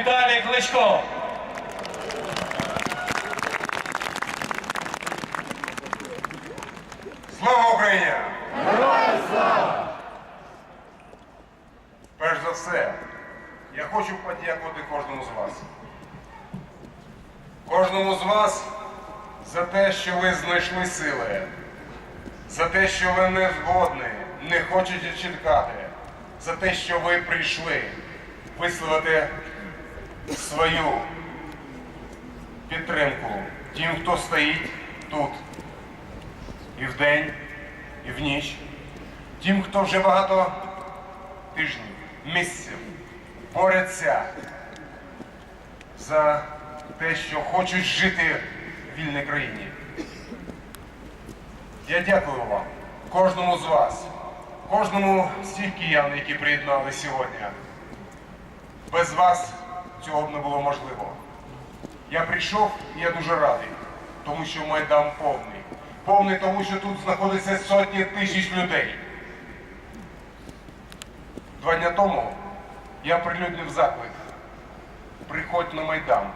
Віталій Кличко. Слава Україні! Героям слава! Перш за все, я хочу подякувати кожному з вас. Кожному з вас за те, що ви знайшли сили, за те, що ви не згодні, не хочете чекати, за те, що ви прийшли висловити свою підтримку тим, хто стоїть тут і вдень, і в ніч. Тим, хто вже багато тижнів, місяців бореться за те, що хочуть жити в вільній країні. Я дякую вам, кожному з вас, кожному з тих киян, які приєднали сьогодні. Без вас цього б не було можливо. Я прийшов і я дуже радий, тому що Майдан повний. Повний тому, що тут знаходиться сотні тисяч людей. Два дня тому я прилюднив заклик. Приходь на Майдан.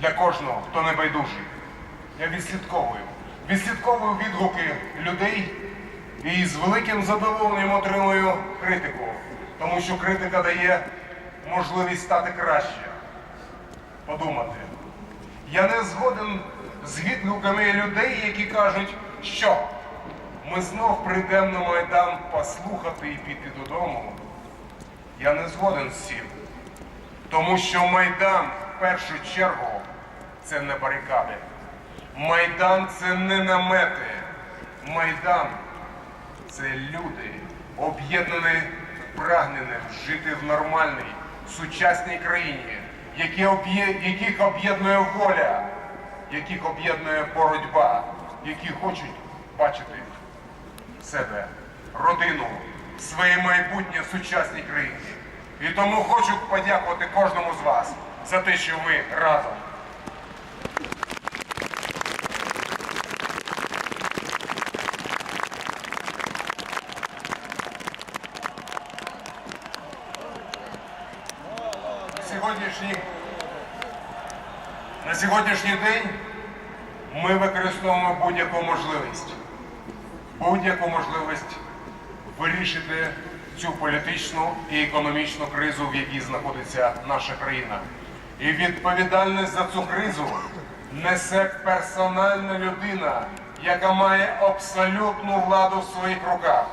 Для кожного, хто не байдужий. Я відслідковую. Відслідковую відгуки людей і з великим задоволенням отримую критику. Тому що критика дає можливість стати краще подумати. Я не згоден з відгуками людей, які кажуть, що ми знов прийдемо на Майдан послухати і піти додому. Я не згоден з цим. Тому що Майдан в першу чергу це не барикади. Майдан це не намети. Майдан це люди, об'єднані прагненням жити в нормальній, сучасній країні, яких об'єднує воля, яких об'єднує боротьба, які хочуть бачити себе, родину, своє майбутнє в сучасній країні. І тому хочу подякувати кожному з вас за те, що ви разом. Сьогоднішній, на сьогоднішній день ми використовуємо будь-яку можливість, будь-яку можливість вирішити цю політичну і економічну кризу, в якій знаходиться наша країна. І відповідальність за цю кризу несе персональна людина, яка має абсолютну владу в своїх руках.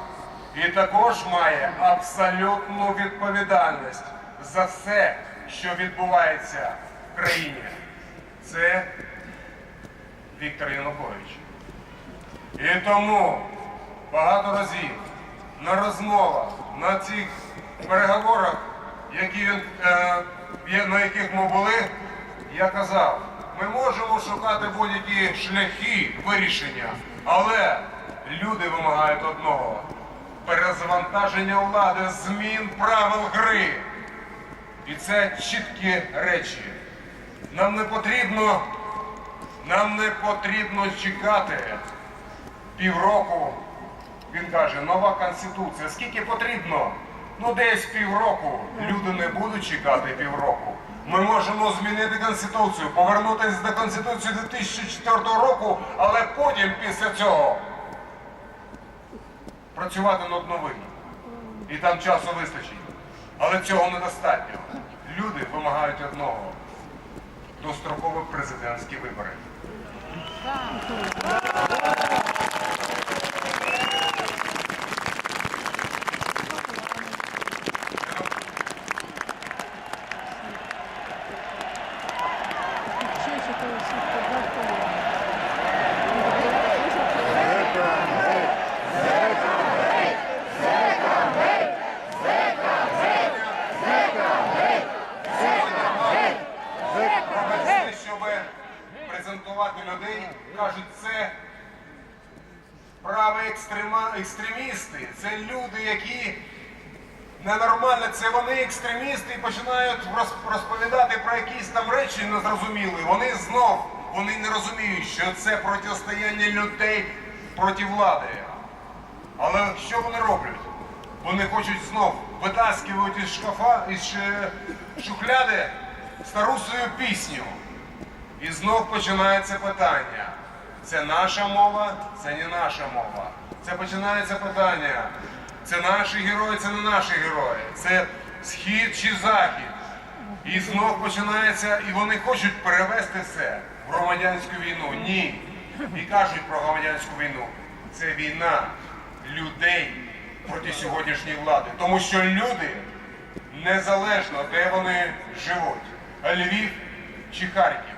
І також має абсолютну відповідальність за все, що відбувається в країні. Це Віктор Янукович. І тому багато разів на розмовах, на цих переговорах, які він, е, на яких ми були, я казав, ми можемо шукати будь-які шляхи вирішення, але люди вимагають одного перезавантаження влади, змін правил гри. І це чіткі речі. Нам не потрібно, нам не потрібно чекати півроку. Він каже, нова конституція. Скільки потрібно? Ну, десь півроку. Люди не будуть чекати півроку. Ми можемо змінити конституцію, повернутися до конституції 2004 року, але потім після цього працювати над новим. І там часу вистачить. Але цього недостатньо. Люди вимагають одного дострокові президентські вибори. Професії, щоб презентувати людей, кажуть, це праві екстрема... екстремісти, це люди, які ненормально, це вони екстремісти і починають роз- розповідати про якісь там речі незрозумілі. Вони знов вони не розуміють, що це протистояння людей проти влади. Але що вони роблять? Вони хочуть знов вытаскивают из шкафа, ш- шухляди стару свою пісню. І знов починається питання. Це наша мова, це не наша мова. Це починається питання. Це наші герої, це не наші герої. Це схід чи захід. І знов починається, і вони хочуть перевести все в громадянську війну. Ні. І кажуть про громадянську війну. Це війна людей проти сьогоднішньої влади. Тому що люди незалежно де вони живуть. Львів чи Харків,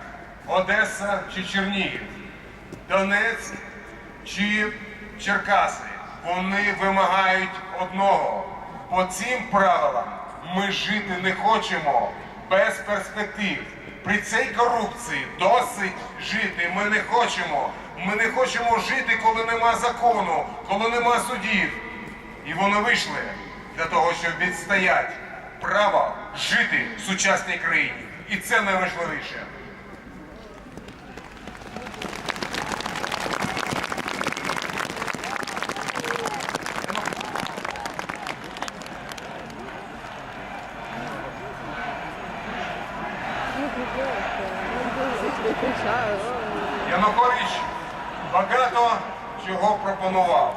Одеса чи Чернігів, Донецьк чи Черкаси. Вони вимагають одного. По цим правилам ми жити не хочемо без перспектив. При цій корупції досить жити. Ми не хочемо. Ми не хочемо жити, коли нема закону, коли нема судів. І вони вийшли для того, щоб відстояти право жити в сучасній країні. І це найважливіше. Янукович багато чого пропонував.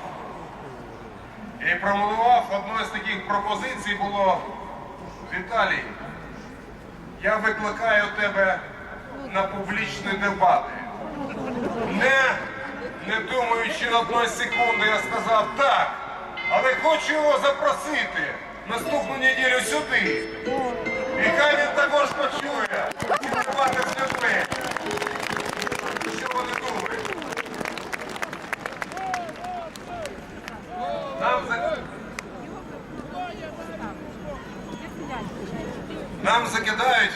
І пропонував одною з таких пропозицій було Віталій, я викликаю тебе на публічні дебати. Не, не думаючи на одної секунди, я сказав так, але хочу його запросити наступну неділю сюди. І хай він також почує ці дебати з людьми. Що вони думають? Нам, за... нам закидають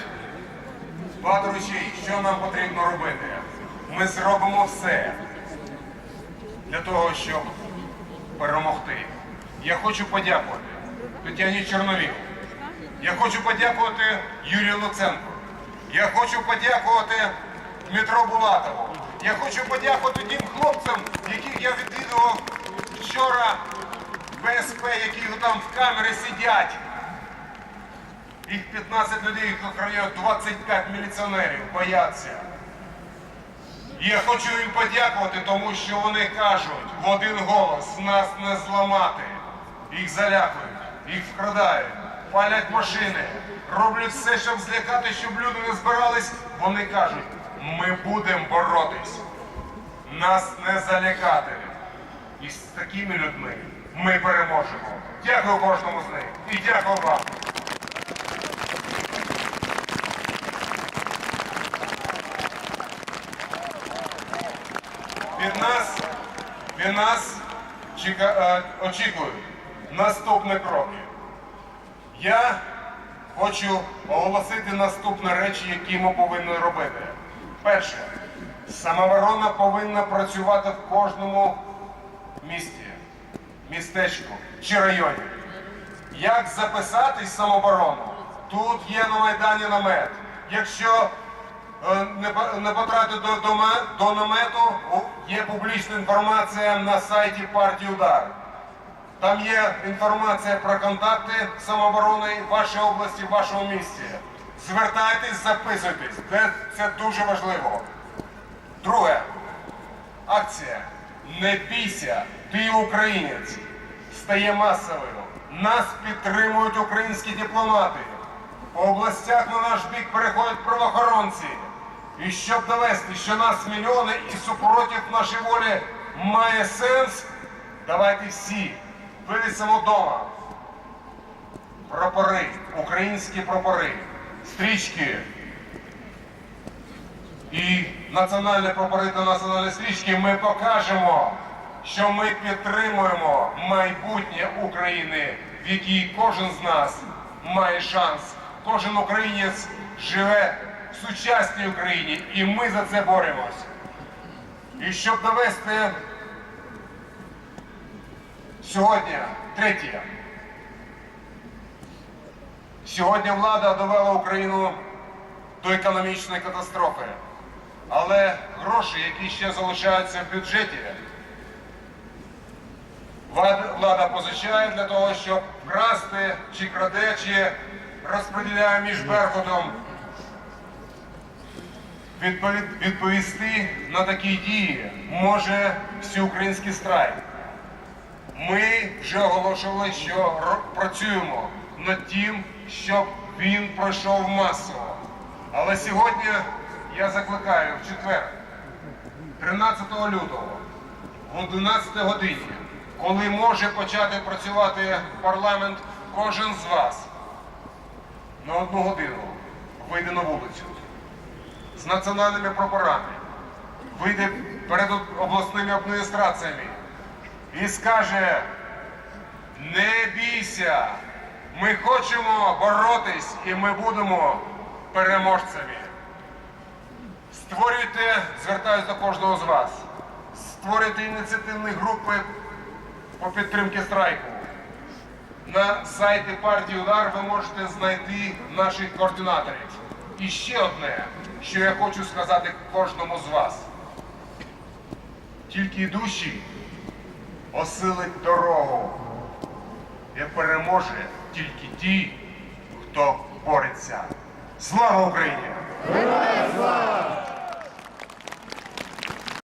багато речей, що нам потрібно робити. Ми зробимо все для того, щоб перемогти. Я хочу подякувати Тетяні Чорновіл. Я хочу подякувати Юрію Луценку. Я хочу подякувати Дмитро Булатову. Я хочу подякувати тим хлопцям, яких я відвідував вчора в ВСП, які там в камері сидять. Їх 15 людей, їх охороняють 25 міліціонерів, бояться. Я хочу їм подякувати, тому що вони кажуть в один голос, нас не зламати. Їх залякують, їх вкрадають, палять машини, роблять все, щоб злякати, щоб люди не збирались. Вони кажуть, ми будемо боротись. Нас не залякати. І з такими людьми ми переможемо. Дякую кожному з них і дякую вам. Від нас, від нас чека- е, очікують наступні кроки. Я хочу оголосити наступні речі, які ми повинні робити. Перше, самооборона повинна працювати в кожному місті, містечку чи районі. Як записатись в самооборону? Тут є на Майдані намет. Якщо не, по- не до, до, до намету, є публічна інформація на сайті партії Удар. Там є інформація про контакти самооборони в вашій області, в вашому місті. Звертайтесь, записуйтесь. Це, це дуже важливо. Друге. Акція Не бійся, ти українець стає масовою. Нас підтримують українські дипломати. По областях на наш бік переходять правоохоронці. І щоб довести, що нас мільйони і супротив нашої волі має сенс, давайте всі вивісимо вдома. Прапори, українські прапори, стрічки і національні прапори та національні стрічки ми покажемо, що ми підтримуємо майбутнє України, в якій кожен з нас має шанс. Кожен українець живе в сучасній Україні, і ми за це боремось. І щоб довести сьогодні, третє. Сьогодні влада довела Україну до економічної катастрофи. Але гроші, які ще залишаються в бюджеті, Влада, позичає для того, щоб вкрасти, чи краде, чи розподіляє між Беркутом. Відповісти на такі дії може всеукраїнський страйк. Ми вже оголошували, що працюємо над тим, щоб він пройшов масово. Але сьогодні я закликаю в четвер, 13 лютого, в 11 годині, коли може почати працювати парламент, кожен з вас на одну годину вийде на вулицю з національними прапорами, вийде перед обласними адміністраціями і скаже: не бійся, ми хочемо боротись і ми будемо переможцями. Створюйте, звертаюся до кожного з вас, створюйте ініціативні групи по підтримці страйку. На сайті партії Удар ви можете знайти наших координаторів. І ще одне, що я хочу сказати кожному з вас. Тільки душі осилить дорогу і переможе тільки ті, хто бореться. Слава Україні! Героям слава!